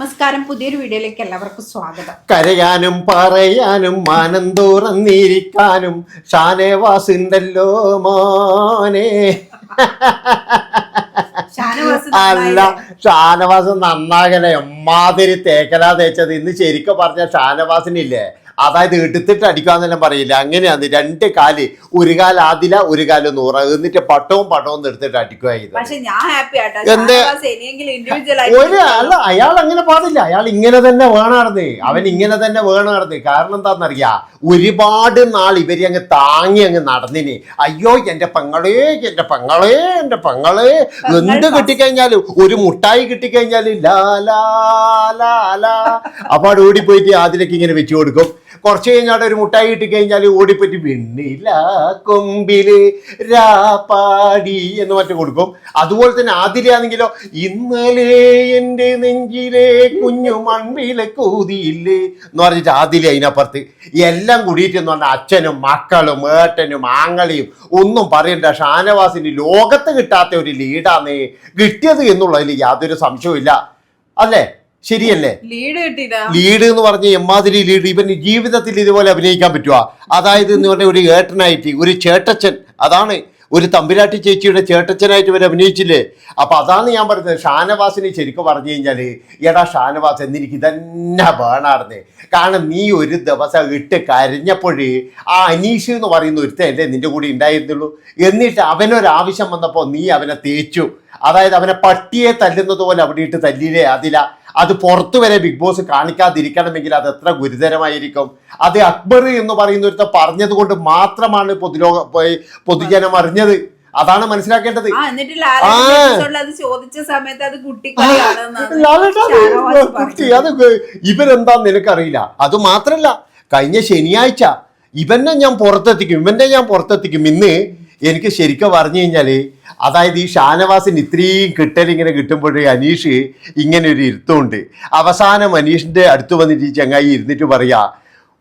നമസ്കാരം. പുതിയൊരു വീഡിയോയിലേക്ക് എല്ലാവർക്കും സ്വാഗതം. കരയാനും പറയാനും മാനം തുറന്നിരിക്കാനും ഷാനവാസുണ്ടല്ലോ മോനെ. അല്ല ഷാനവാസ് നന്നാകലെ എമ്മാതിരി തേക്കലാ തേച്ചത്. ഇന്ന് ശരിക്കും പറഞ്ഞ ഷാനവാസിനില്ലേ? അതായത് എടുത്തിട്ട് അടിക്കാന്നെല്ലാം പറയില്ല. അങ്ങനെയാണ് രണ്ട് കാൽ ഒരു കാൽ ആദില ഒരു കാൽ നൂറ്. എന്നിട്ട് പട്ടവും പട്ടവും എടുത്തിട്ട് അടിക്കുക എന്ത്? ഒരു അല്ല അയാൾ അങ്ങനെ പാടില്ല. അയാൾ ഇങ്ങനെ തന്നെ വേണമായിരുന്നു. അവൻ ഇങ്ങനെ തന്നെ വേണമായിരുന്നു. കാരണം എന്താണെന്നറിയാ ഒരുപാട് നാൾ ഇവർ അങ്ങ് താങ്ങി അങ്ങ് നടന്നിന്. അയ്യോ എന്റെ പെങ്ങളേ എന്റെ പെങ്ങളേ എന്റെ പെങ്ങളേ. എന്ത് കിട്ടിക്കഴിഞ്ഞാലും ഒരു മുട്ടായി കിട്ടിക്കഴിഞ്ഞാലും ലാ ലാ ലാ ലാ. അപ്പൊ അവിടെ ഓടിപ്പോയിട്ട് അതിലേക്ക് ഇങ്ങനെ വെച്ചു കൊടുക്കും. കുറച്ച് കഴിഞ്ഞാൽ ഒരു മുട്ടായി കിട്ടിക്കഴിഞ്ഞാൽ ഓടിപ്പറ്റി വെണ്ണില കൊമ്പിൽ രാപ്പാടി എന്ന് മറ്റും കൊടുക്കും. അതുപോലെ തന്നെ ആതിരയാണെങ്കിലോ ഇന്നലെ എന്റെ നെഞ്ചിലെ കുഞ്ഞു മൺവിലെ കൂതിയില്ലേ എന്ന് പറഞ്ഞിട്ട് ആതിര അതിനപ്പുറത്ത് എല്ലാം കൂടിയിട്ട് എന്ന് പറഞ്ഞാൽ അച്ഛനും മക്കളും ഏട്ടനും ആങ്ങളിയും ഒന്നും പറയണ്ട. ഷാനവാസിന് ലോകത്ത് കിട്ടാത്ത ഒരു ലീഡാണ് കിട്ടിയത് എന്നുള്ളതിൽ യാതൊരു സംശയവും അല്ലേ? ശരിയല്ലേ? ലീഡ് കിട്ടിയില്ല. ലീഡ് എന്ന് പറഞ്ഞ എമ്മാതിരി ലീഡ് ഇവൻ ജീവിതത്തിൽ ഇതുപോലെ അഭിനയിക്കാൻ പറ്റുക അതായത് എന്ന് പറഞ്ഞ ഒരു ഏട്ടനായിട്ട് ഒരു ചേട്ടച്ചൻ. അതാണ് ഒരു തമ്പിലാട്ടി ചേച്ചിയുടെ ചേട്ടച്ചനായിട്ട് ഇവർ അഭിനയിച്ചില്ലേ? അപ്പൊ അതാണ് ഞാൻ പറയുന്നത് ഷാനവാസിനെ ശരിക്കും പറഞ്ഞു കഴിഞ്ഞാൽ എടാ ഷാനവാസ് എന്നെനിക്ക് ഇതന്നെ വേണാർന്ന് കാരണം നീ ഒരു ദിവസം ഇട്ട് കരഞ്ഞപ്പോഴേ ആ അനീഷ് എന്ന് പറയുന്ന ഒരുത്തല്ലേ നിന്റെ കൂടെ ഉണ്ടായിരുന്നുള്ളൂ? എന്നിട്ട് അവനൊരാവശ്യം വന്നപ്പോൾ നീ അവനെ തേച്ചു. അതായത് അവനെ പട്ടിയെ തല്ലുന്നത് പോലെ അവിടെ ഇട്ട് തല്ലിയില്ലേ? അതില അത് പുറത്തു വരെ ബിഗ് ബോസ് കാണിക്കാതിരിക്കണമെങ്കിൽ അത് എത്ര ഗുരുതരമായിരിക്കും? അത് അക്ബർ എന്ന് പറയുന്ന ഒരുത്ത പറഞ്ഞത് കൊണ്ട് മാത്രമാണ് പൊതുലോക പൊതുജനം അറിഞ്ഞത്. അതാണ് മനസ്സിലാക്കേണ്ടത്. കുട്ടി അത് ഇവരെന്താന്ന് നിനക്കറിയില്ല. അത് മാത്രല്ല കഴിഞ്ഞ ശനിയാഴ്ച ഇവനെ ഞാൻ പുറത്തെത്തിക്കും ഇവന്റെ ഞാൻ പുറത്തെത്തിക്കും. ഇന്ന് എനിക്ക് ശരിക്കും പറഞ്ഞു കഴിഞ്ഞാൽ അതായത് ഈ ഷാനവാസിന് ഇത്രയും കിട്ടൽ ഇങ്ങനെ കിട്ടുമ്പോഴേ അനീഷ് ഇങ്ങനെ ഒരു ഇരുത്തമുണ്ട്. അവസാനം അനീഷിന്റെ അടുത്ത് വന്നിട്ട് ഈ ചങ്ങായി ഇരുന്നിട്ട് പറയാ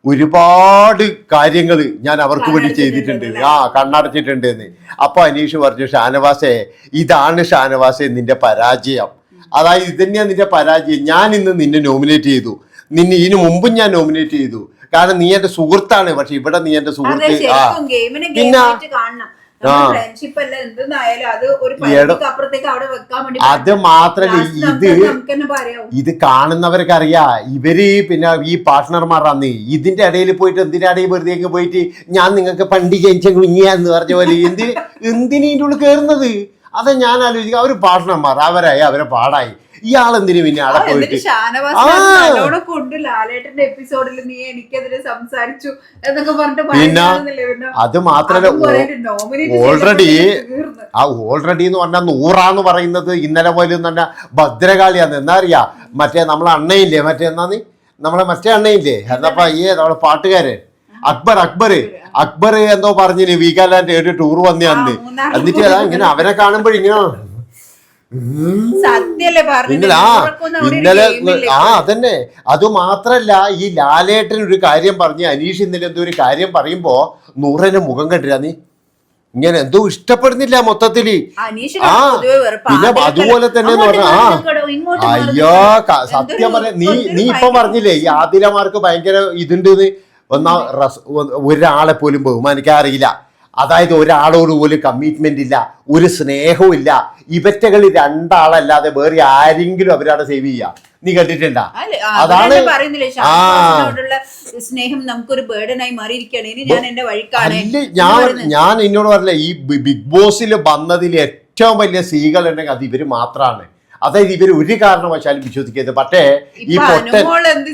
ഒരുപാട് കാര്യങ്ങൾ ഞാൻ അവർക്ക് വേണ്ടി ചെയ്തിട്ടുണ്ട്. ആ കണ്ണടച്ചിട്ടുണ്ട് എന്ന് അപ്പൊ അനീഷ് പറഞ്ഞു ഷാനവാസേ ഇതാണ് ഷാനവാസേ നിന്റെ പരാജയം. അതായത് ഇത് തന്നെയാണ് നിന്റെ പരാജയം. ഞാൻ ഇന്ന് നിന്നെ നോമിനേറ്റ് ചെയ്തു. നിന്നെ ഇതിനു മുമ്പും ഞാൻ നോമിനേറ്റ് ചെയ്തു. കാരണം നീ എന്റെ സുഹൃത്താണ്. പക്ഷെ ഇവിടെ നീ എന്റെ സുഹൃത്ത്. ആ. പിന്നെ- ഫ്രണ്ട്ഷിപ്പ് അല്ല എന്തെന്നായാലും അത് ഒരു പരിധിക്ക് അപ്പുറത്തേക്ക് അവിടെ വെക്കാൻ വേണ്ടി അത് മാത്രല്ല ഇത് ഇത് കാണുന്നവർക്ക് അറിയാ ഇവർ പിന്നെ ഈ പാർട്ട്ണർമാരാന്ന് ഇതിന്റെ ഇടയിൽ പോയിട്ട് എന്തിനാണ് ഈ വെറുതെ പോയിട്ട് ഞാൻ നിങ്ങൾക്ക് പണ്ടി ജനിച്ച കുഞ്ഞിയാന്ന് പറഞ്ഞ പോലെ എന്തിന് എന്തിനീന്റെ ഉള്ളിൽ കയറുന്നത്? അത് ഞാൻ ആലോചിക്കുക അവർ പാർട്ട്ണർമാർ അവരായി അവരെ പാടായി. ഇയാളെന്തിനു പിന്നെ അവിടെ പോയിട്ട്? ഷാനവാസ് ആ. കൊണ്ട് ലാലേട്ടന്റെ എപ്പിസോഡിൽ നീ എനിക്കെതിരെ സംസാരിച്ചു എന്നൊക്കെ പറഞ്ഞിട്ട് പിന്നെ അത് മാത്രല്ല ഓൾറെഡി ആ ഓൾറെഡി എന്ന് പറഞ്ഞാൽ നൂറാന്ന് പറയുന്നത് ഇന്നലെ പോലെ എന്ന് പറഞ്ഞാൽ ഭദ്രകാളിയാന്ന്. എന്നാ അറിയാ? മറ്റേ നമ്മളെ അണ്ണയില്ലേ? മറ്റേ എന്നാന്ന്? നമ്മളെ മറ്റേ അണ്ണയില്ലേ? എന്നപ്പ അയ്യേ നമ്മളെ പാട്ടുകാരൻ. അക്ബർ അക്ബർ. അക്ബർ എന്തോ പറഞ്ഞിന് വീഗാലാൻഡ് ഒരു ടൂർ വന്നേ അന്ന്. എന്നിട്ട് ഇങ്ങനെ അവനെ കാണുമ്പോൾ ഇങ്ങനെ സത്യല്ലേ ഇന്നലെ ആ അതന്നെ. അത് മാത്രല്ല ഈ ലാലേട്ടൻ ഒരു കാര്യം പറഞ്ഞ് അനീഷ് ഇന്നലെ എന്തോ ഒരു കാര്യം പറയുമ്പോ നൂറന്റെ മുഖം കണ്ടിരാ നീ. ഇങ്ങനെ എന്തോ ഇഷ്ടപ്പെടുന്നില്ല മൊത്തത്തിൽ. ആ. പിന്നെ അതുപോലെ തന്നെ ആ. അയ്യോ സത്യം പറഞ്ഞ നീ നീ ഇപ്പൊ പറഞ്ഞില്ലേ ഈ ആദിലമാർക്ക് ഭയങ്കര ഇതുണ്ട് ഒന്നാ ഒരാളെ പോലും ബഹുമാനിക്കാൻ അറിയില്ല. അതായത് ഒരാളോട് പോലും കമ്മിറ്റ്മെന്റ് ഇല്ല ഒരു സ്നേഹവും ഇല്ല. ഇവറ്റകൾ രണ്ടാളല്ലാതെ വേറെ ആരെങ്കിലും അവരവിടെ സേവ് ചെയ്യുക നീ കണ്ടിട്ടുണ്ടാ അതാണ്. സ്നേഹം നമുക്കൊരു ബേർഡനായി മാറിയിരിക്കുകയാണ്. ഞാൻ എന്റെ വഴിക്കാണ്. ഞാൻ ഞാൻ എന്നോട് പറഞ്ഞില്ല ഈ ബിഗ് ബോസിൽ വന്നതിൽ ഏറ്റവും വലിയ സ്ത്രീകൾ ഉണ്ടെങ്കിൽ അത് ഇവർ മാത്രമാണ് അതായത് ഇവർ ഒരു കാരണവശാലും വിശ്വസിക്കരുത്. പക്ഷേ ഈ പൊട്ടൻ അനുമോൾ എന്ത്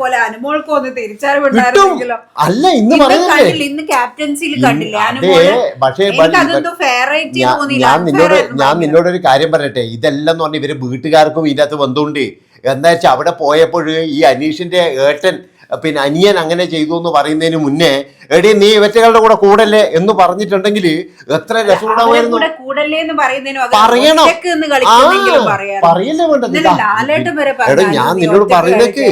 പോലെ അനുമോൾക്ക് ഒന്ന് കിട്ടും. തിരിച്ചറിവുണ്ടായിരുന്നെങ്കിലോ അല്ല ഇന്ന് പറയുന്നില്ലേ ഇന്ന് ക്യാപ്റ്റൻസിയിൽ കണ്ടില്ല. പക്ഷേ ഞാൻ നിന്നോട് ഞാൻ. നിന്നോട് ഒരു കാര്യം പറയട്ടെ. ഇതെല്ലാം എന്ന് പറഞ്ഞാൽ ഇവർ വീട്ടുകാർക്കും ഇതിനകത്ത് വന്നുകൊണ്ട് എന്താ വെച്ചാൽ അവിടെ പോയപ്പോൾ ഈ അനീഷിന്റെ ഏട്ടൻ പിന്നെ അനിയൻ അങ്ങനെ ചെയ്തു എന്ന് പറയുന്നതിന് മുന്നേ എടി നീ ഇവറ്റകളുടെ കൂടെ കൂടല്ലേ എന്ന് പറഞ്ഞിട്ടുണ്ടെങ്കിൽ എത്ര രസമുണ്ടാവുമായിരുന്നു. പറയണം. പറയല്ലേ വേണ്ടത്? ഞാൻ നിന്നോട് പറയുന്നേക്ക്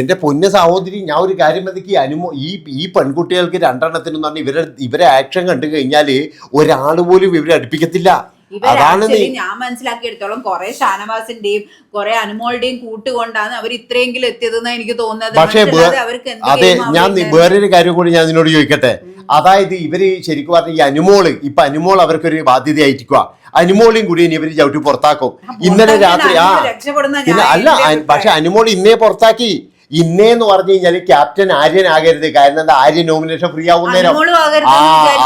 എന്റെ പൊന്ന സഹോദരി ഞാൻ ഒരു കാര്യം പതിക്ക് അനുമോ ഈ ഈ പെൺകുട്ടികൾക്ക് രണ്ടെണ്ണത്തിനും പറഞ്ഞാൽ ഇവരെ ഇവരെ ആക്ഷൻ കണ്ടു കഴിഞ്ഞാൽ ഒരാൾ പോലും ഇവരെ അടുപ്പിക്കത്തില്ല. ഇവർ ആക്ച്വലി ഞാൻ മനസ്സിലാക്കിയെടുത്തോളം കുറെ ഷാനവാസിന്റെയും കുറെ അനുമോളുടെയും കൂട്ടുകൊണ്ടാണ് അവർ ഇത്രയെങ്കിലും എത്തിയതെന്ന് എനിക്ക് തോന്നുന്നത്. പക്ഷേ അവർക്ക് അതെ ഞാൻ വേറൊരു കാര്യം കൂടി ഞാൻ നിന്നോട് ചോദിക്കട്ടെ? അതായത് ഇവർ ശരിക്കും പറഞ്ഞ ഈ അനുമോൾ ഇപ്പൊ അനുമോൾ അവർക്കൊരു ബാധ്യതയായിരിക്കുക. അനുമോളിയും കൂടി ഇനി ഇവർ ചവിട്ടി പുറത്താക്കും. ഇന്നലെ രാത്രി ആ. പിന്നെ അല്ല പക്ഷെ അനുമോൾ ഇന്നേ പുറത്താക്കി. ഇന്നേന്ന് പറഞ്ഞു കഴിഞ്ഞാൽ ക്യാപ്റ്റൻ ആര്യൻ ആകരുത്. കാരണം എന്താ ആര്യൻ നോമിനേഷൻ ഫ്രീ ആവുന്നേരം. ആ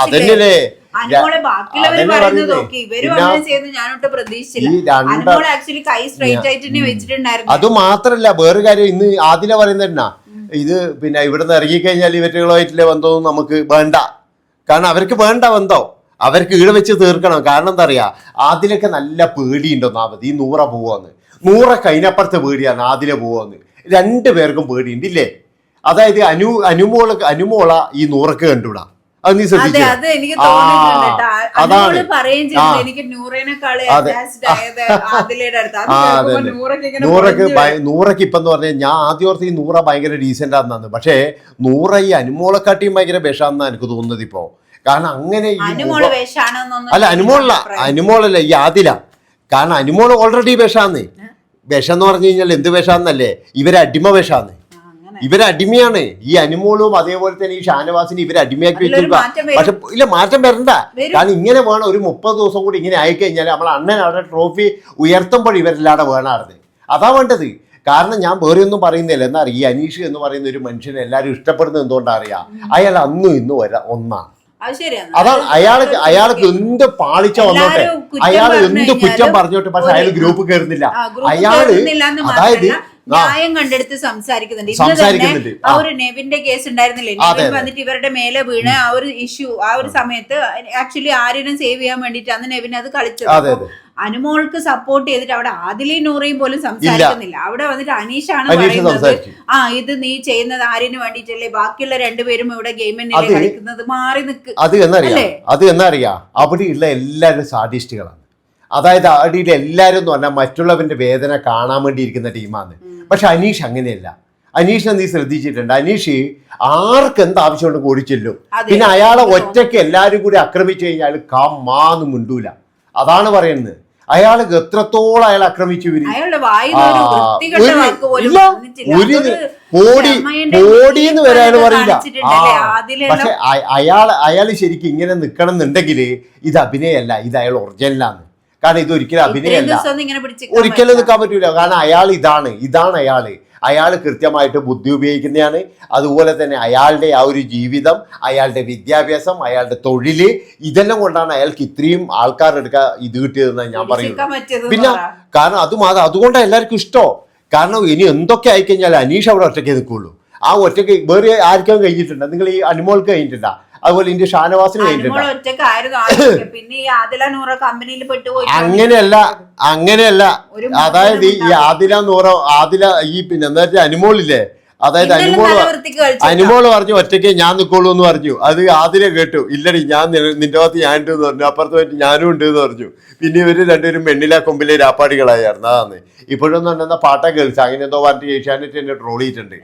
അതന്നെ അനുമോളെ ബാക്കിയുള്ളവര് പറയുന്നത് നോക്കി ഇവർ പിന്നെ അങ്ങനെ ചെയ്യുന്നത് ഞാനൊട്ട് പ്രതീക്ഷിച്ചില്ല. ഈ അനുമോൾ ആക്ച്വലി കൈ സ്ട്രൈറ്റ് ആയിട്ട് തന്നെ വെച്ചിട്ടുണ്ടായിരുന്നു. അത് മാത്രല്ല വേറെ കാര്യം ഇന്ന് ആദില പറയുന്നത് എന്നാ ഇത് പിന്നെ ഇവിടുന്ന് ഇറങ്ങിക്കഴിഞ്ഞാൽ ഇവറ്റുകളുമായിട്ടുള്ള ബന്ധവും നമുക്ക് വേണ്ട. കാരണം അവർക്ക് വേണ്ട ബന്ധം. അവർക്ക് ഈടെ വെച്ച് തീർക്കണം. കാരണം എന്താ അറിയാ ആദിലൊക്കെ നല്ല പേടിയുണ്ട് ഒന്നാമത്. ഈ നൂറ പോവാന്ന്. നൂറ കൈനപ്പുറത്തെ പേടിയാണ് ആദില പോവാന്ന്. രണ്ടു പേർക്കും പേടിയുണ്ട് ഇല്ലേ? അതായത് അനു അനുമോൾ അനുമോള ഈ നൂറക്ക് കണ്ടുവിടാ അത് നീ ശ്രദ്ധിച്ചു അത് എനിക്ക്. അതാണ്. നൂറക്ക് നൂറക്ക് ഇപ്പം എന്ന് പറഞ്ഞാൽ ഞാൻ ആദ്യം ഓർത്ത് ഈ നൂറ ഭയങ്കര ഡീസെന്റ് ആണെന്നാണ്. പക്ഷേ നൂറ ഈ അനുമോളെക്കാട്ടിയും ഭയങ്കര വിഷാന്നാണ് എനിക്ക് തോന്നുന്നത് ഇപ്പോ. കാരണം അങ്ങനെ അല്ല അനുമോളല്ല. അനുമോളല്ല ഈ ആദില. കാരണം അനുമോൾ ഓൾറെഡി വിഷാന്ന്. വിഷം എന്ന് പറഞ്ഞു കഴിഞ്ഞാൽ എന്ത് വിഷാന്നല്ലേ? ഇവരെ അടിമ വിഷാന്ന്. ആ, അങ്ങനെ. ഇവരെ അടിമയാണ് ഈ അനുമോളും അതേപോലെ തന്നെ ഈ ഷാനവാസിനെ ഇവർ അടിമയാക്കി അതിലൊരു വെച്ചിരിക്കുക പക്ഷെ ഇല്ല മാറ്റം വരണ്ട. വരും. കാരണം ഇങ്ങനെ വേണം ഒരു മുപ്പത് ദിവസം കൂടി ഇങ്ങനെ ആയിക്കഴിഞ്ഞാൽ നമ്മൾ അണ്ണൻ അവരുടെ ട്രോഫി ഉയർത്തുമ്പോൾ ഇവരെല്ലാടെ വേണമായിരുന്നു അതാ വേണ്ടത്. കാരണം ഞാൻ വേറെ ഒന്നും പറയുന്നില്ല. എന്നാ അറിയാം? ഈ അനീഷ് എന്ന് പറയുന്ന ഒരു മനുഷ്യനെ എല്ലാവരും ഇഷ്ടപ്പെടുന്നത് എന്തുകൊണ്ടാ അറിയാ? അയാൾ അന്നും ഇന്നും വരാ ഒന്നാണ് അതാണ് അയാൾക്ക് അയാൾക്ക് എന്ത് പാളിച്ച വന്നോട്ടെ? അയാൾ എന്ത് കുറ്റം പറഞ്ഞോട്ടെ? പക്ഷെ അയാൾ ഗ്രൂപ്പ് കയറുന്നില്ല. അയാൾ അതായത് ന്യായം കണ്ടെടുത്ത് സംസാരിക്കുന്നുണ്ട്. ഇന്ന് തന്നെ ആ. ഒരു നെവിന്റെ കേസ് ഉണ്ടായിരുന്നില്ലേ? നെവിൻ വന്നിട്ട് ഇവരുടെ മേലെ വീണ് ആ ഒരു ഇഷ്യൂ ആ ഒരു സമയത്ത് ആക്ച്വലി ആര്യനും സേവ് ചെയ്യാൻ വേണ്ടിയിട്ടാണ് നെവിൻ അത് കളിച്ചത്. അനുമോൾക്ക് സപ്പോർട്ട് ചെയ്തിട്ട് അവിടെ ആദിലേ നൂറയും പോലും സംസാരിക്കുന്നില്ല. അവിടെ വന്നിട്ട് അനീഷാണ് ആണ് പറയുന്നത്. ആ ഇത് നീ ചെയ്യുന്നത് ആര്യന് വേണ്ടിയിട്ടല്ലേ? ബാക്കിയുള്ള രണ്ടുപേരും ഇവിടെ ഗെയിമിനെ കളിക്കുന്നത് മാറി നിൽക്കുക അത് എന്നറിയാം? അത് എന്നറിയാം. അവിടെയുള്ള എല്ലാവരും സാഡിസ്റ്റുകളാണ് അതായത് അടിയിൽ എല്ലാവരും എന്ന് പറഞ്ഞാൽ മറ്റുള്ളവന്റെ വേദന കാണാൻ വേണ്ടിയിരിക്കുന്ന ടീമാണ് പക്ഷെ അനീഷ് അങ്ങനെയല്ല. അനീഷ് നീ ശ്രദ്ധിച്ചിട്ടുണ്ട്. അനീഷ് ആർക്ക് എന്ത് കൊണ്ട് കൂടി ചെല്ലും. പിന്നെ അയാളെ ഒറ്റയ്ക്ക് എല്ലാവരും കൂടി ആക്രമിച്ചു കഴിഞ്ഞാൽ കമ്മാന്ന് മുണ്ടൂല. അതാണ് പറയുന്നത്. അയാൾ എത്രത്തോളം അയാൾ ആക്രമിച്ചു വരും അയാളുടെ വായിൽ ഒരു ക്ഷമയുടെ പോടിന്ന് വരെ അയാൾ പറയില്ല. പക്ഷെ അയാൾ അയാൾ ശരിക്കും ഇങ്ങനെ നിൽക്കണം എന്നുണ്ടെങ്കിൽ ഇത് അഭിനയല്ല. ഇത് അയാൾ ഒറിജിനലാണ് കാരണം ഇത് ഒരിക്കലും അഭിനയമല്ല. ഒരിക്കലും. നിൽക്കാൻ പറ്റൂല. കാരണം അയാൾ ഇതാണ് ഇതാണ് അയാൾ. അയാൾ കൃത്യമായിട്ട് ബുദ്ധി ഉപയോഗിക്കുന്നതാണ്. അതുപോലെ തന്നെ അയാളുടെ ആ ഒരു ജീവിതം അയാളുടെ വിദ്യാഭ്യാസം അയാളുടെ തൊഴിൽ ഇതെല്ലാം കൊണ്ടാണ് അയാൾക്ക് ഇത്രയും ആൾക്കാരെടുക്കാൻ ഇത് കിട്ടിയതെന്ന് ഞാൻ പറയുന്നത്. പിന്നെ കാരണം അത് മാത്രം അതുകൊണ്ടാണ് എല്ലാവർക്കും ഇഷ്ടോ. കാരണം ഇനി എന്തൊക്കെ ആയിക്കഴിഞ്ഞാൽ അനീഷ് അവിടെ ഒറ്റയ്ക്ക് നിൽക്കുള്ളൂ. ആ ഒറ്റയ്ക്ക് വേറെ ആർക്കും കഴിഞ്ഞിട്ടുണ്ടോ നിങ്ങൾ ഈ അനുമോൾക്ക് കഴിഞ്ഞിട്ടുണ്ടോ അതുപോലെ ഇന്ത്യ ഷാനവാസിന് പെട്ടുപോയി അങ്ങനെയല്ല അങ്ങനെയല്ല. അതായത് ഈ ആദില നൂറ ആദില ഈ പിന്നെ എന്താ വെച്ചാൽ അനുമോളില്ലേ? അതായത് അനുമോൾ. അനുമോൾ പറഞ്ഞു ഒറ്റയ്ക്ക് ഞാൻ നിൽക്കുള്ളൂ എന്ന് പറഞ്ഞു. അത് ആദ്യം കേട്ടു. ഇല്ലടി ഞാൻ നിന്റെ ഭാഗത്ത് ഞാൻ ഉണ്ട് എന്ന് പറഞ്ഞു. അപ്പുറത്ത് പോയിട്ട് ഞാനും ഉണ്ട് എന്ന് പറഞ്ഞു. പിന്നെ ഇവർ രണ്ടുപേരും മെണ്ണിലാ കൊമ്പിലെ രാപ്പാടികളായിരുന്നു. അതാണ്. ഇപ്പോഴൊന്നും പറഞ്ഞാൽ പാട്ട കേൾച്ച. അങ്ങനെ എന്തോ പറഞ്ഞിട്ട് ഏഷ്യാനെറ്റ് എന്നെ ട്രോൾ ചെയ്തിട്ടുണ്ട്.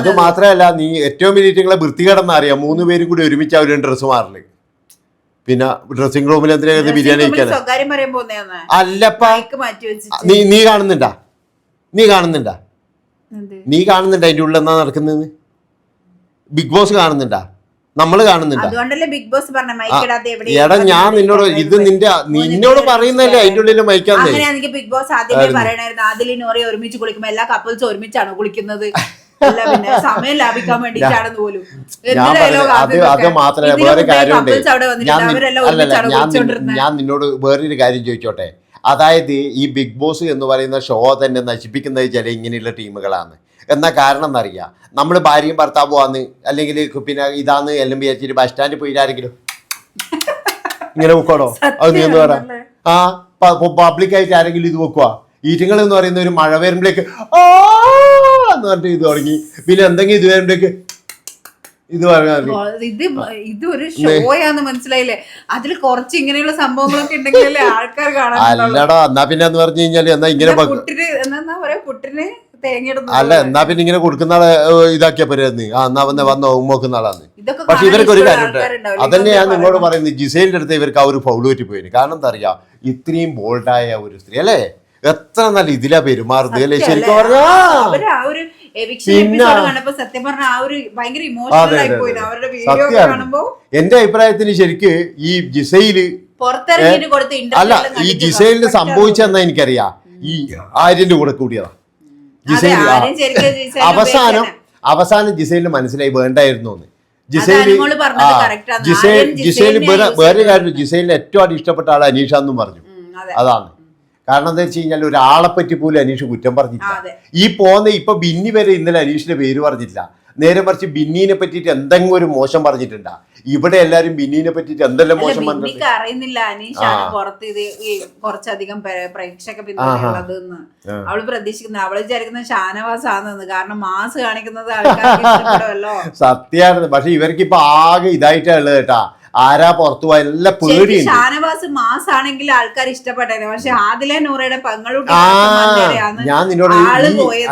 അത് മാത്രമല്ല നീ ഏറ്റവും വലിയ നിങ്ങളെ വൃത്തികേടെന്ന് അറിയാം. മൂന്ന് പേരും കൂടി ഒരുമിച്ച് അവർ ഡ്രസ്സ് മാറൽ. പിന്നെ ഡ്രസ്സിംഗ് റൂമിൽ എന്തിനാ ബിരിയാണി കഴിക്കാൻ അല്ലപ്പാ. നീ നീ കാണുന്നുണ്ടാ? നീ കാണുന്നുണ്ടാ? നീ കാണുന്നുണ്ട് അതിന്റെ ഉള്ളിൽ എന്നാ നടക്കുന്നത്? ബിഗ് ബോസ് കാണുന്നുണ്ടാ? നമ്മൾ കാണുന്നുണ്ടാ? അതുകൊണ്ടല്ലേ ബിഗ് ബോസ് പറഞ്ഞ മൈക്ക് ഇടാതെ എവിടെ എടാ ഞാൻ നിന്നോട് ഇത് നിന്റെ നിന്നോട് പറയുന്നല്ലേ അതിന്റെ ഉള്ളിൽ മയക്കാന്ന് ബിഗ് ബോസ് ആദ്യമേ പറയണായിരുന്നു നോറി ഒരുമിച്ച് കുളിക്കുമ്പോ എല്ലാ കപ്പിൾസും ഒരുമിച്ചാണ് കുളിക്കുന്നത്? സമയം ലാഭിക്കാൻ പോലും. അത് ഇതിന് വേറെ കാര്യമുണ്ട്. ഞാൻ നിന്നോട് വേറൊരു കാര്യം ചോദിച്ചോട്ടെ? അതായത് ഈ ബിഗ് ബോസ് എന്ന് പറയുന്ന ഷോ തന്നെ നശിപ്പിക്കുന്നത് ചില ഇങ്ങനെയുള്ള ടീമുകളാണ്. എന്നാ കാരണം എന്നറിയാം? നമ്മൾ ഭാര്യയും ഭർത്താവും ആന്ന് അല്ലെങ്കിൽ പിന്നെ ഇതാന്ന് എല്ലാം വിചാരിച്ചിട്ട് ബസ് സ്റ്റാൻഡിൽ പോയിട്ടാരെങ്കിലും ഇങ്ങനെ വെക്കണോ അത് നീ എന്ന് പറയാം ആ പബ്ലിക് ആയിട്ട് ആരെങ്കിലും ഇത് വെക്കുക ഈറ്റങ്ങൾ എന്ന് പറയുന്ന ഒരു മഴ വരുമ്പോഴേക്ക് ആ എന്ന് പറഞ്ഞിട്ട് ഇത് തുടങ്ങി. പിന്നെ എന്തെങ്കിലും ഇത് വരുമ്പോഴേക്ക് ഇത് ഇത് ഇത് ഒരു ഷോയാന്ന് മനസ്സിലായില്ലേ? അതിൽ കുറച്ച് ഇങ്ങനെയുള്ള സംഭവങ്ങളൊക്കെ ഉണ്ടെങ്കിലല്ലേ ആൾക്കാർ കാണാൻ അല്ലടാ എന്നാ പിന്നെ എന്ന് പറഞ്ഞു കഴിഞ്ഞാൽ എന്നാ ഇങ്ങനെ പുട്ടിന് എന്നാ പറയാ പുട്ടിന് അല്ല എന്നാ പിന്നെ ഇങ്ങനെ കൊടുക്കുന്ന ആളെ ഇതാക്കിയ പോരാന്ന് ആ എന്നാ വന്ന വന്നോ ഉമ്മോക്കുന്ന ആളാന്ന്. പക്ഷെ ഇവർക്ക് ഒരു കാര്യം കാര്യമുണ്ട്? അതന്നെ ഞാൻ നിങ്ങളോട് പറയുന്നത്? ജിസൈലിന്റെ അടുത്ത് ഇവർക്ക് ആ ഒരു ഫൗൾ പറ്റി പോയിന് കാരണം എന്താ അറിയാം? ഇത്രയും ബോൾഡായ ഒരു സ്ത്രീ അല്ലേ? എത്ര നല്ല ഇതിലാ പെരുമാറുന്നത് അല്ലേ? ശരിക്കും പറഞ്ഞാൽ എന്റെ അഭിപ്രായത്തിന് ശരിക്ക് ഈ കൊടുത്ത അല്ല ഈ ജിസൈലിന് സംഭവിച്ചെന്നാ എനിക്കറിയാം? ഈ ആര്യന്റെ കൂടെ കൂടിയതാ. ശരിക്കും അവസാനം അവസാനം ജിസൈലിന് മനസ്സിലായി വേണ്ടായിരുന്നു എന്ന്. ആര്യൻ ജിസൈൽ ജിസൈലിനെ വേറെ കാര്യം ജിസൈലിന് ഏറ്റവും അടി ഇഷ്ടപ്പെട്ട ആൾ അനീഷ എന്നും പറഞ്ഞു. അതെ. അതാണ്. കാരണം എന്താ വെച്ച് കഴിഞ്ഞാൽ ഒരാളെ പറ്റി പോലും അനീഷ് കുറ്റം പറഞ്ഞില്ല ഈ പോന്ന ഇപ്പൊ ബിന്നി വരെ ഇന്നലെ അനീഷിന്റെ പേര് പറഞ്ഞില്ല നേരെ മറിച്ച് ബിന്നീനെ പറ്റിയിട്ട് എന്തെങ്കിലും ഒരു മോശം പറഞ്ഞിട്ടുണ്ടാ ഇവിടെ എല്ലാരും ബിന്നീനെ പറ്റിയിട്ട് എന്തെല്ലാം മോശം പറഞ്ഞിട്ടുണ്ട്? അറിയുന്നില്ല. അനീഷാണ്. പുറത്ത് ഇത് കുറച്ചധികം പ്രേക്ഷക പിന്തുണയുള്ളത് എന്ന്. ആ. അവൾ പ്രതീക്ഷിക്കുന്നത്. അവൾ വിചാരിക്കുന്നത് ഷാനവാസ് ആണെന്ന് കാരണം മാസ് കാണിക്കുന്നത് സത്യായിരുന്നു പക്ഷെ ഇവർക്ക് ഇപ്പൊ ആകെ ഇതായിട്ടാ ഉള്ളത് കേട്ടാ. ആരാ പുറത്തു പോയ എല്ലാം പേടി പേടിയുണ്ട്. ഷാനവാസ് മാസ് ആണെങ്കിൽ ആൾക്കാർ ഇഷ്ടപ്പെട്ടേ പക്ഷെ ആദിലെ നൂറയുടെ പെങ്ങളുട്ടി ആ ഞാൻ നിന്നോട്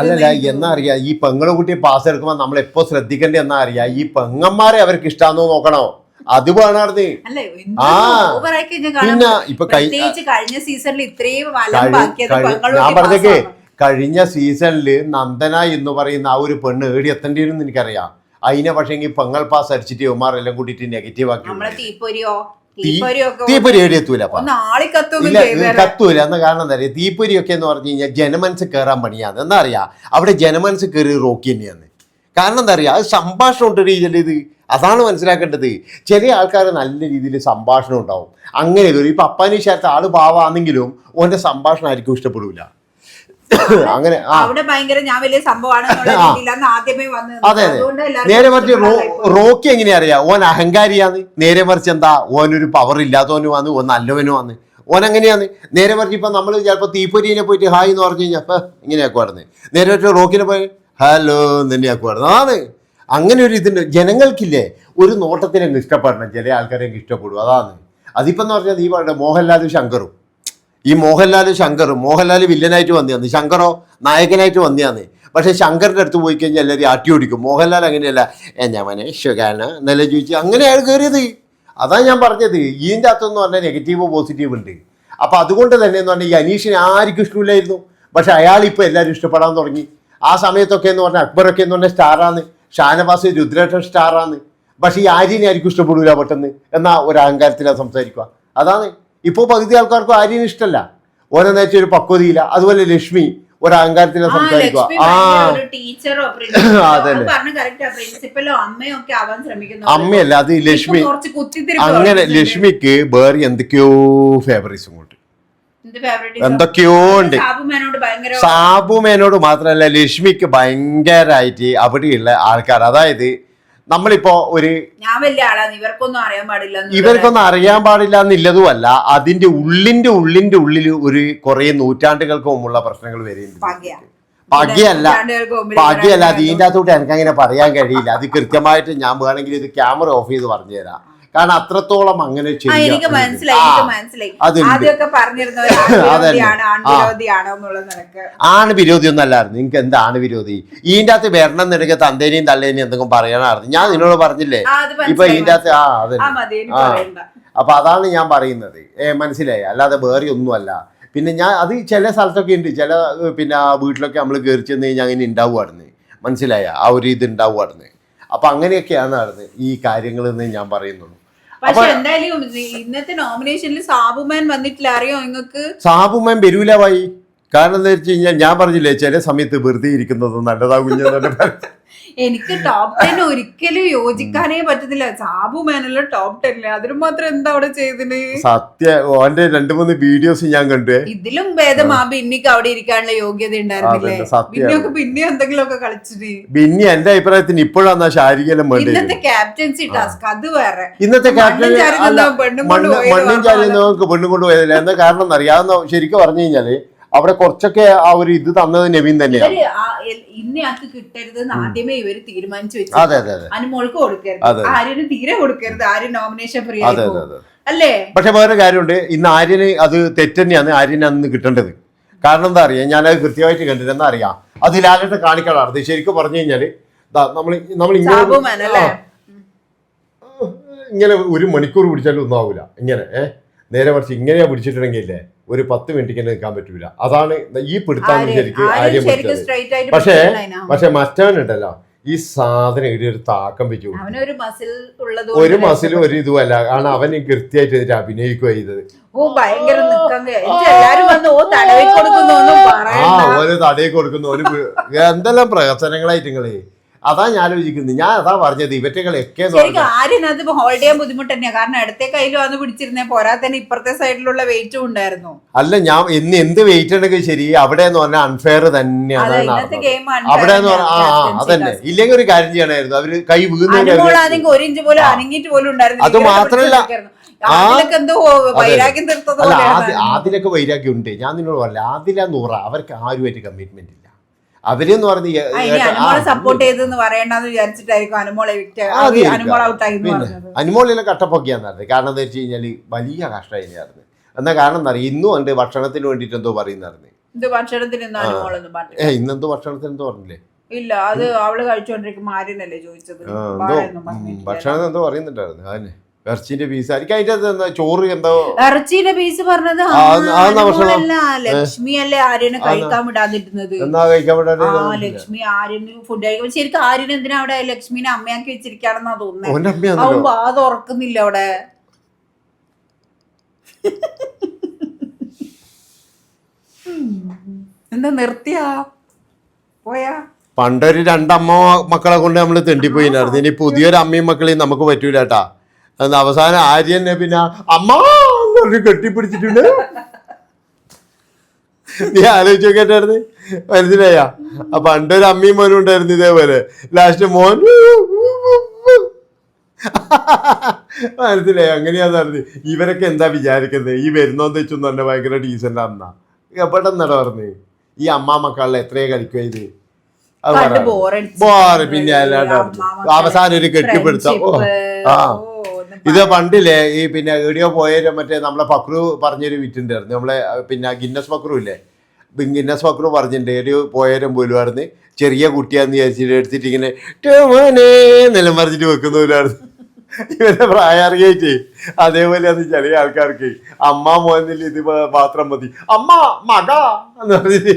അല്ലല്ല എന്നാ അറിയാ ഈ പെങ്ങളെ കുട്ടി പാസ് എടുക്കുമ്പോ നമ്മൾ എപ്പോ ശ്രദ്ധിക്കേണ്ടത് എന്നാ അറിയാ? ഈ പെങ്ങന്മാരെ അവർക്ക് ഇഷ്ടാന്നോ നോക്കണോ? അത് വേണാർന്ന് ആ. പിന്നെ ഇപ്പൊ കഴിഞ്ഞ സീസണിൽ ഇത്രയും ഞാൻ പറഞ്ഞേക്കേ കഴിഞ്ഞ സീസണിൽ നന്ദന എന്ന് പറയുന്ന ആ ഒരു പെണ്ണ് ഏടി എത്തേണ്ടിയിരുന്നു എനിക്കറിയാം. അതിനെ പക്ഷേ ഈ പെങ്ങൾ പാസ് അടിച്ചിട്ട് ഉമാരെല്ലാം കൂട്ടിട്ട് നെഗറ്റീവ് ആക്കി തീപ്പൊരിയോ? തീപ്പൊരി എവിടെ എത്തൂല ഇല്ല കത്തൂല. എന്ന കാരണം എന്താ അറിയാം? തീപ്പൊരി ഒക്കെ എന്ന് പറഞ്ഞു കഴിഞ്ഞാൽ ജനമനസ് കയറാൻ പണിയാണ്. എന്താ അറിയാ? അവിടെ ജനമനസ് കയറി റോക്കി തന്നെയാണ്. കാരണം എന്താ അറിയാ? അത് സംഭാഷണം ഉണ്ട് രീതിയിൽ ഇത്? അതാണ് മനസ്സിലാക്കേണ്ടത്. ചില ആൾക്കാർ നല്ല രീതിയിൽ സംഭാഷണം ഉണ്ടാവും. അങ്ങനെ കയറി ഇപ്പൊ അപ്പാനിശാലത്ത് ആൾ പാവാണെങ്കിലും ഓന്റെ സംഭാഷണം ആയിരിക്കും ഇഷ്ടപ്പെടൂല. അങ്ങനെ അവിടെ ഭയങ്കര ഞാൻ വലിയ സംഭവമാണ് ആദ്യമേ അതെ അതെ. നേരെ മറിച്ച് റോക്കി എങ്ങനെയാ അറിയാ ഓൻ അഹങ്കാരിയാന്ന് നേരെ മറിച്ച് എന്താ? ഓനൊരു പവർ ഇല്ലാത്തവനു വന്ന് ഓൻ നല്ലവനു വന്ന് ഓൻ അങ്ങനെയാന്ന് നേരെ മറിച്ച് ഇപ്പൊ നമ്മൾ ചിലപ്പോൾ തീപ്പൊരിനെ പോയിട്ട് ഹായ് എന്ന് പറഞ്ഞു കഴിഞ്ഞാൽ ഇപ്പൊ ഇങ്ങനെയാക്കുമായിരുന്നു നേരെ മറിച്ച് റോക്കിനെ പോയി ഹലോ എന്ന് തന്നെയാക്കുമായിരുന്നു അതാണ്. അങ്ങനെ ഒരു ഇതുണ്ട്. ജനങ്ങൾക്കില്ലേ ഒരു നോട്ടത്തിനെ ഇഷ്ടപ്പെടണം. ചില ആൾക്കാരെ ഇഷ്ടപ്പെടും. അതാണ്. അതിപ്പോ എന്ന് പറഞ്ഞാൽ ഈ പറഞ്ഞ മോഹൻലാലും ശങ്കറും. ഈ മോഹൻലാൽ ശങ്കർ മോഹൻലാൽ വില്ലനായിട്ട് വന്നതാണ് ശങ്കറോ നായകനായിട്ട് വന്നതാണ് പക്ഷേ ശങ്കറിന്റെ അടുത്ത് പോയി കഴിഞ്ഞാൽ എല്ലാവരും ആട്ടി ഓടിക്കും. മോഹൻലാൽ അങ്ങനെയല്ല ഞാൻ മനെ ഷുഗാന എന്നല്ല ചോദിച്ചു? അങ്ങനെ അയാൾ കയറിയത് അതാണ് ഞാൻ പറഞ്ഞത്. ഈന്റെ അകത്തെന്ന് പറഞ്ഞാൽ നെഗറ്റീവ് പോസിറ്റീവ് ഉണ്ട്. അപ്പോൾ അതുകൊണ്ട് തന്നെ എന്ന് പറഞ്ഞാൽ ഈ അനീഷിനെ ആർക്കും ഇഷ്ടമില്ലായിരുന്നു. പക്ഷേ അയാൾ ഇപ്പൊ എല്ലാവരും ഇഷ്ടപ്പെടാൻ തുടങ്ങി. ആ സമയത്തൊക്കെ എന്ന് പറഞ്ഞാൽ അക്ബറൊക്കെ എന്ന് പറഞ്ഞാൽ സ്റ്റാറാണ്. ഷാനവാസ് രുദ്രേഷൻ സ്റ്റാറാണ്. പക്ഷേ ഈ ആര്യനെ ആയിരിക്കും ഇഷ്ടപ്പെടില്ല പെട്ടെന്ന് എന്നാ ഒരു അഹങ്കാരത്തിലാണ് സംസാരിക്കുക. അതാണ് ഇപ്പോൾ പകുതി ആൾക്കാർക്കും ആര്യനെ ഇഷ്ടമല്ല ഓരോ നേരത്തെ ഒരു പക്വതയില്ല. അതുപോലെ ലക്ഷ്മി ഒരഹങ്കാരത്തിനെ സംസാരിക്കുക. ആ. ടീച്ചറോ പ്രിൻസിപ്പലോ? അമ്മയോ ഒക്കെ ആവാൻ ശ്രമിക്കുന്നു അമ്മയല്ല അത് ലക്ഷ്മി അങ്ങനെ ലക്ഷ്മിക്ക് വേറെ എന്തൊക്കെയോ ഫേവറേറ്റ്സും കൊണ്ട് എന്തൊക്കെയോ ഉണ്ട്. സാബു മേനോട് ഭയങ്കര സാബുമേനോട് മാത്രമല്ല ലക്ഷ്മിക്ക് ഭയങ്കരമായിട്ട് അവിടെയുള്ള ആൾക്കാർ. അതായത് നമ്മളിപ്പോ ഒരു ഞാൻ വലിയ ആളാണ് ഇവർക്കൊന്നും അറിയാൻ പാടില്ല. ഇവർക്കൊന്നും അറിയാൻ പാടില്ല എന്നുള്ളതുമല്ല അതിന്റെ ഉള്ളിന്റെ ഉള്ളിന്റെ ഉള്ളിൽ ഒരു കുറെ നൂറ്റാണ്ടുകൾക്ക് മുമ്പുള്ള പ്രശ്നങ്ങൾ വരുന്നുണ്ട് പകയല്ല പകയല്ല നൂറ്റാണ്ടുകൾക്ക് ഭാഗ്യമല്ല ഇവരാണ് അത് ഇതിന്റെ അകത്തോട്ട് എനിക്ക് അങ്ങനെ പറയാൻ കഴിയില്ല. അത് കൃത്യമായിട്ട് ഞാൻ വേണമെങ്കിൽ ഇത് ക്യാമറ ഓഫ് ചെയ്ത് പറഞ്ഞു തരാം കാരണം അത്രത്തോളം അങ്ങനെ എനിക്ക് മനസ്സിലായി എനിക്ക് മനസ്സിലായി. ആദ്യമൊക്കെ ആണ് വിരോധി ഒന്നും അല്ലായിരുന്നു. നിങ്ങൾക്ക് എന്താണ് വിരോധി? ഇതിന്റെ അകത്ത് വരണം എന്നുണ്ടെങ്കിൽ തന്തേനെയും തള്ളേനെയും എന്തെങ്കിലും പറയണായിരുന്നു ഞാൻ നിന്നോട് പറഞ്ഞില്ലേ? ഇപ്പൊ ഇതിന്റെ അകത്ത് ആ അതെ ആ അപ്പൊ അതാണ് ഞാൻ പറയുന്നത്. ഏ മനസ്സിലായി. അല്ലാതെ വേറെ ഒന്നുമല്ല. പിന്നെ ഞാൻ അത് ചില സ്ഥലത്തൊക്കെ ഉണ്ട്. ചില പിന്നെ വീട്ടിലൊക്കെ നമ്മൾ കയറി ചെന്ന് കഴിഞ്ഞാൽ അങ്ങനെ ഉണ്ടാവുമായിരുന്നു മനസ്സിലായ? ആ ഒരു ഇത് ഉണ്ടാവുമായിരുന്നു അപ്പൊ അങ്ങനെയൊക്കെയാണ് നടന്നത് ഈ കാര്യങ്ങളെന്ന് ഞാൻ പറയുന്നുള്ളൂ. പക്ഷെ എന്തായാലും ഇന്നത്തെ നോമിനേഷനിൽ സാബുമാൻ വന്നിട്ടില്ല. അറിയോ? നിങ്ങൾക്ക് സാബുമാൻ വരൂല വായി കാരണം എന്താ വെച്ച് കഴിഞ്ഞാൽ ഞാൻ പറഞ്ഞില്ലേ ചില സമയത്ത് വെറുതെ ഇരിക്കുന്നത് നല്ലതാകും എനിക്ക് ടോപ്പ് ടെൻ ഒരിക്കലും യോജിക്കാനേ പറ്റത്തില്ല. സാബു മേനല്ല ടോപ്പ് ടെൻ അതിന് മാത്രം എന്താ അവിടെ ചെയ്തിന്? സത്യ ഓന്റെ രണ്ട് മൂന്ന് വീഡിയോസ് ഞാൻ കണ്ടു. ഇതിലും ഭേദം ആ ബിന്നിക്ക് അവിടെ ഇരിക്കാനുള്ള യോഗ്യത ഉണ്ടായിരുന്നില്ലേ? അതന്നെ, എന്തെങ്കിലും ബിന്നിയൊക്കെ പിന്നെ എന്തെങ്കിലുമൊക്കെ കളിച്ചിട്ട്. പിന്നെ എന്റെ അഭിപ്രായത്തിന് ഇപ്പോഴാണ് ശാരീരികം ഇന്നത്തെ ക്യാപ്റ്റൻസി ടാസ്ക് അത് വേറെ. ഇന്നത്തെ ക്യാപ്റ്റൻസി മണ്ണും ചാരി പെണ്ണും കൊണ്ട് പോയതില്ല എന്താ കാരണം അറിയാവുന്ന ശരിക്കും പറഞ്ഞു കഴിഞ്ഞാൽ അവിടെ കുറച്ചൊക്കെ ആ ഒരു ഇത് തന്നത് നവീൻ തന്നെയാണ്. ഇന്നയാൾക്ക് കിട്ടരുത് എന്ന് ആദ്യമേ ഇവർ തീരുമാനിച്ചു വെച്ചു അതെ അതെ അതെ. അനുമോൾക്ക് കൊടുക്കരുത്. ആര്യന് തീരെ കൊടുക്കരുത്. ആര്യൻ നോമിനേഷൻ ഫ്രീ അതെ അതെ അതെ അല്ലേ? പക്ഷെ വേറെ കാര്യമുണ്ട്. ഇന്ന് ആര്യന് അത് തെറ്റന്നെയാണ് ആര്യന് അന്ന് കിട്ടേണ്ടത്. കാരണം എന്താ അറിയാം? ഞാനത് കൃത്യമായിട്ട് കണ്ടിട്ടെന്ന് അറിയാം? അത് ലാലിട്ട് കാണിക്കാനാണ് ശരിക്കും പറഞ്ഞു കഴിഞ്ഞാൽ നമ്മൾ നമ്മൾ ഇങ്ങനെ ഇങ്ങനെ ഒരു മണിക്കൂർ പിടിച്ചാലും ഒന്നും ആവൂല. ഇങ്ങനെ ഏഹ് നേരെ മറിച്ച് ഇങ്ങനെയാ പിടിച്ചിട്ടുണ്ടെങ്കിൽ ഒരു പത്ത് മിനിറ്റ് ഇങ്ങനെ നിൽക്കാൻ പറ്റൂല. അതാണ് ഈ പിടുത്താണ് ശരിക്കും ആര്യം ആരും പിടിച്ചത് സ്ട്രൈറ്റ് ആയിട്ട് പക്ഷേ. പക്ഷെ മറ്റവനുണ്ടല്ലോ ഈ സാധനം ഇവിടെ ഒരു താക്കം വെച്ചു ഒരു മസിലും ഒരു ഇതുമല്ല കാരണം അവൻ കൃത്യമായിട്ട് ഇതിട്ട് അഭിനയിക്കുക ചെയ്തത്. ഓ ഭയങ്കര ആ. ഓരോ ഒരു തടയിൽ കൊടുക്കുന്നു എന്തെല്ലാം പ്രവർത്തനങ്ങളായിട്ട് നിങ്ങൾ അതാ ഞാൻ ആലോചിക്കുന്നത് ഞാൻ അതാ പറഞ്ഞത്. ഇവറ്റകളൊക്കെ ആര്യനത് ഹോൾഡ് ചെയ്യാൻ ബുദ്ധിമുട്ട് തന്നെയാ കാരണം ഇടത്തെ കയ്യിലും പിടിച്ചിരുന്നേ പോരാ തന്നെ ഇപ്പുറത്തെ സൈഡിലുള്ള വെയിറ്റും ഉണ്ടായിരുന്നു. അല്ല ഞാൻ ഇന്ന് എന്ത് വെയിറ്റ് ഉണ്ടെങ്കിൽ ശരി അവിടെ എന്ന് പറഞ്ഞാൽ അൺഫെയർ തന്നെയാണ് അതെ അവിടെ എന്ന് പറഞ്ഞാൽ ആ അതന്നെ. ഇല്ലെങ്കിൽ ഒരു കാര്യം ചെയ്യണമായിരുന്നു അവർ കൈ വീണ് ഒരു ഇഞ്ച് പോലും. അനങ്ങിയിട്ട് പോലും ഉണ്ടായിരുന്നില്ല. അത് മാത്രമല്ല മാത്രല്ല, ആദ്യമൊക്കെ വൈരാഗ്യം ഉണ്ട് ഞാൻ നിന്നോട് പറഞ്ഞില്ല ആദില നൂറ അവർക്ക് ആരുമായിട്ട് കമ്മിറ്റ്മെന്റ് ഇല്ല. അവരെന്ന് പറഞ്ഞ് സപ്പോർട്ട് ചെയ്തെന്ന് പറയണ്ടെന്ന് വിചാരിച്ചിട്ടായിരിക്കും അനുമോളെ വിക്ട ആ, അനുമോൾ ഔട്ടായി എന്ന് പിന്നെ അനുമോളിനെ കട്ടപ്പൊക്കെയാന്ന് പറഞ്ഞത്. കാരണം എന്താ വെച്ച് കഴിഞ്ഞാൽ വലിയ കഷ്ടമായിരുന്നു എന്നാ കാരണം എന്താ പറയുക ഇന്നും ഉണ്ട് ഭക്ഷണത്തിന് വേണ്ടിയിട്ട് എന്തോ പറയുന്നായിരുന്നു ഇന്നെന്തോ ഭക്ഷണത്തിന് എന്തോ പറഞ്ഞില്ലേ? ഇല്ല അത് അവൾ കഴിച്ചോണ്ടിരിക്കും. ഭക്ഷണം എന്തോ പറയുന്നുണ്ടായിരുന്നു അതന്നെ. ഇറച്ചിന്റെ പീസ് എനിക്ക് അതിന്റെ ചോറ് എന്തോ? ഇറച്ചിന്റെ പീസ് പറഞ്ഞത് ലക്ഷ്മി അല്ലേ ആര്യനെ കഴിക്കാൻ വിടാതിരുന്നത്? കഴിക്കാൻ ലക്ഷ്മി ആര്യന് ഫുഡ് കഴിക്കും. ശരിക്കും ആര്യൻ എന്തിനാ അവിടെ ലക്ഷ്മിനെ അമ്മയാക്കി വെച്ചിരിക്കാണെന്നാ തോന്നുന്നത് അവൻ അമ്മയാണല്ലോ ഉറക്കുന്നില്ല അവിടെ. എന്താ നിർത്തിയാ? പോയാ? പണ്ടൊരു രണ്ടമ്മ മക്കളെ കൊണ്ട് നമ്മൾ തെണ്ടിപ്പോയിനായിരുന്നു. ഇനി പുതിയൊരു അമ്മയും മക്കളെയും നമുക്ക് പറ്റൂല കേട്ടാ അത് അവസാനം ആര്യനെ പിന്നെ അമ്മ പറഞ്ഞ് കെട്ടിപ്പിടിച്ചിട്ടുണ്ട്. നീ ആലോചിച്ച് നോക്കേട്ടായിരുന്നു മനസ്സിലായ? പണ്ടൊരു അമ്മയും മോനും ഉണ്ടായിരുന്നു ഇതേപോലെ. ലാസ്റ്റ് മോൻ മനസ്സിലായി? അങ്ങനെയാന്ന് പറഞ്ഞത് ഇവരൊക്കെ എന്താ വിചാരിക്കുന്നത്? ഈ വരുന്നോന്ന് വെച്ചു തന്നെ ഭയങ്കര ഡീസന്റ് അന്നാ എവിടെ നട പറഞ്ഞ്. ഈ അമ്മ മക്കളിൽ എത്രയെ കളിക്കുക ഇത്? ബോറ് പിന്നെ അല്ലാണ്ട് അവസാനം ഒരു കെട്ടിപ്പിടുത്തം. ഓ ആ. ഇത് പണ്ടില്ലേ ഈ പിന്നെ എവിടെയോ പോയ മറ്റേ നമ്മളെ ഫക്രു പറഞ്ഞൊരു വിറ്റുണ്ടായിരുന്നു. നമ്മളെ പിന്നെ ഗിന്നസ് ഫക്രു ഇല്ലേ? ഗിന്നസ് ഫക്രു പറഞ്ഞിട്ടുണ്ട്. ഒരു പോയാലും പോലുമായിരുന്നു ചെറിയ കുട്ടിയാന്ന് വിചാരിച്ചിട്ട് എടുത്തിട്ട് ഇങ്ങനെ "ടോമോനെ" നിലം പറഞ്ഞിട്ട് വെക്കുന്നവരായിരുന്നു. ഇവരെ പ്രായറിയായിട്ട് അതേപോലെ അത് ചെറിയ ആൾക്കാർക്ക്. അമ്മ മോനിൽ ഇത് മാത്രം മതി. അമ്മ മക എന്ന് പറഞ്ഞിട്ട്.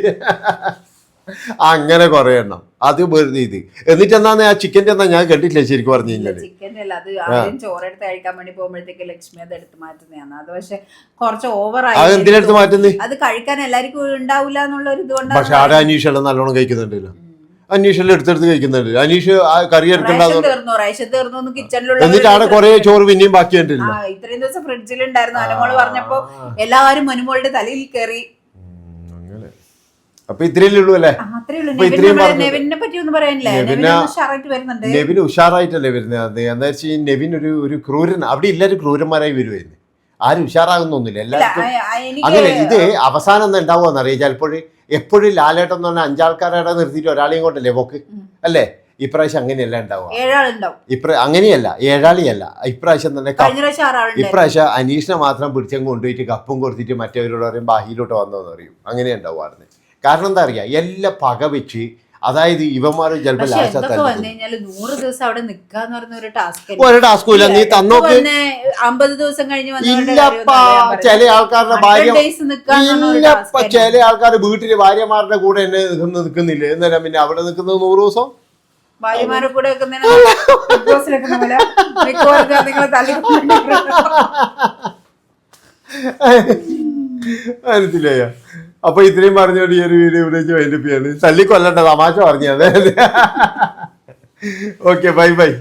അങ്ങനെ കുറെ എണ്ണം. അത് വെറുതെ ഇത്. എന്നിട്ട് എന്നാന്ന് ആ ചിക്കന്റെ എന്നാ ഞാൻ കണ്ടിട്ടില്ല ശരിക്കും പറഞ്ഞു കഴിഞ്ഞാൽ? ചിക്കൻ അല്ല. അത് ആദ്യം ചോറെടുത്ത് കഴിക്കാൻ വേണ്ടി പോകുമ്പോഴത്തേക്ക് ലക്ഷ്മി അത് എടുത്ത് മാറ്റുന്നതാണ് അത് പക്ഷെ കുറച്ച് ഓവർ അത് എന്തിനെടുത്ത് മാറ്റുന്നേ? അത് കഴിക്കാൻ എല്ലാവർക്കും ഉണ്ടാവില്ല എന്നുള്ള ഒരു പക്ഷെ ആടെ അന്വേഷണം നല്ലോണം കഴിക്കുന്നുണ്ടല്ലോ. അന്വേഷണം എടുത്തെടുത്ത് കഴിക്കുന്നുണ്ട് അനീഷ് കറി എടുക്കണ്ടോ എടുക്കണ്ടെന്ന് എന്നിട്ട് ആടെ കുറെ ചോറ് പിന്നെയും ബാക്കിയുണ്ടല്ലോ. ഇത്രയും ദിവസം ഫ്രിഡ്ജിലുണ്ടായിരുന്നു അനുമോൾ പറഞ്ഞപ്പോ എല്ലാവരും മനുമോളുടെ തലയിൽ കയറി അപ്പൊ ഇത്രയല്ലേ ഉള്ളൂ അല്ലേ? നെവിന് പറ്റി ഒന്നും പറയാനില്ല നെവിൻ ഉഷാറായിട്ടല്ലേ വരുന്നത്? എന്താ വെച്ചാൽ നെവിൻ ഒരു ഒരു ക്രൂരൻ അവിടെ എല്ലാവരും ക്രൂരന്മാരായി വരുമായിരുന്നു ആരും ഉഷാറാകുന്നൊന്നുമില്ല എല്ലാവർക്കും അങ്ങനെ ഇത് അവസാനം ഒന്നും ഉണ്ടാവുമെന്ന് അറിയാം ചിലപ്പോൾ എപ്പോഴും ലാലേട്ടം എന്ന് പറഞ്ഞാൽ അഞ്ചാൾക്കാരെ നിർത്തിയിട്ട് ഒരാളെയും കൊണ്ടല്ലേ പോക്ക്? അല്ലേ? ഇപ്രാവശ്യം അങ്ങനെയല്ല ഉണ്ടാവുക. ഇപ്ര അങ്ങനെയല്ല ഏഴാളിയല്ല. ഇപ്രാവശ്യം തന്നെ ഇപ്രാവശ്യം അനീഷിനെ മാത്രം പിടിച്ചങ്ങ് കൊണ്ടുപോയിട്ട് കപ്പും കൊടുത്തിട്ട് മറ്റേവരോട് പറയും ബാഹിയിലോട്ട് വന്നതെന്ന് പറയും. അങ്ങനെ ഉണ്ടാവുമായിരുന്നു കാരണം എന്താ അറിയാ എല്ലാം പക വെച്ച് അതായത് ഇവന്മാര് ചിലപ്പോ ലാസ്റ്റ് എന്തൊക്കെ വന്നു കഴിഞ്ഞാൽ നൂറ് ദിവസം അവിടെ നിക്കാന്ന് പറഞ്ഞ ഒരു ടാസ്ക് ഒരു ടാസ്കും ഇല്ല നീ തന്നോക്ക് അമ്പത് ദിവസം കഴിഞ്ഞ് ഇല്ലപ്പാ ചില ആൾക്കാരുടെ ഭാര്യ പറയുന്നത്. 100 days നിക്കാന്ന് പറഞ്ഞ ഒരു ഇല്ലപ്പ ചില ആൾക്കാർ വീട്ടിൽ ഭാര്യമാരുടെ കൂടെ എന്നെ നിൽക്കുന്നില്ല എന്നാലും പിന്നെ അവിടെ നിൽക്കുന്നത് നൂറ് ദിവസം ഭാര്യമാരുടെ കൂടെ. മനസ്സിലായോ അപ്പൊ ഇത്രയും പറഞ്ഞോണ്ട് ഈ ഒരു വീഡിയോ ഇവിടെ വെച്ച് വൈൻഡപ്പ് ചെയ്യാണ്. തല്ലി കൊല്ലണ്ട തമാശ പറഞ്ഞത് ഓക്കെ ബൈ ബൈ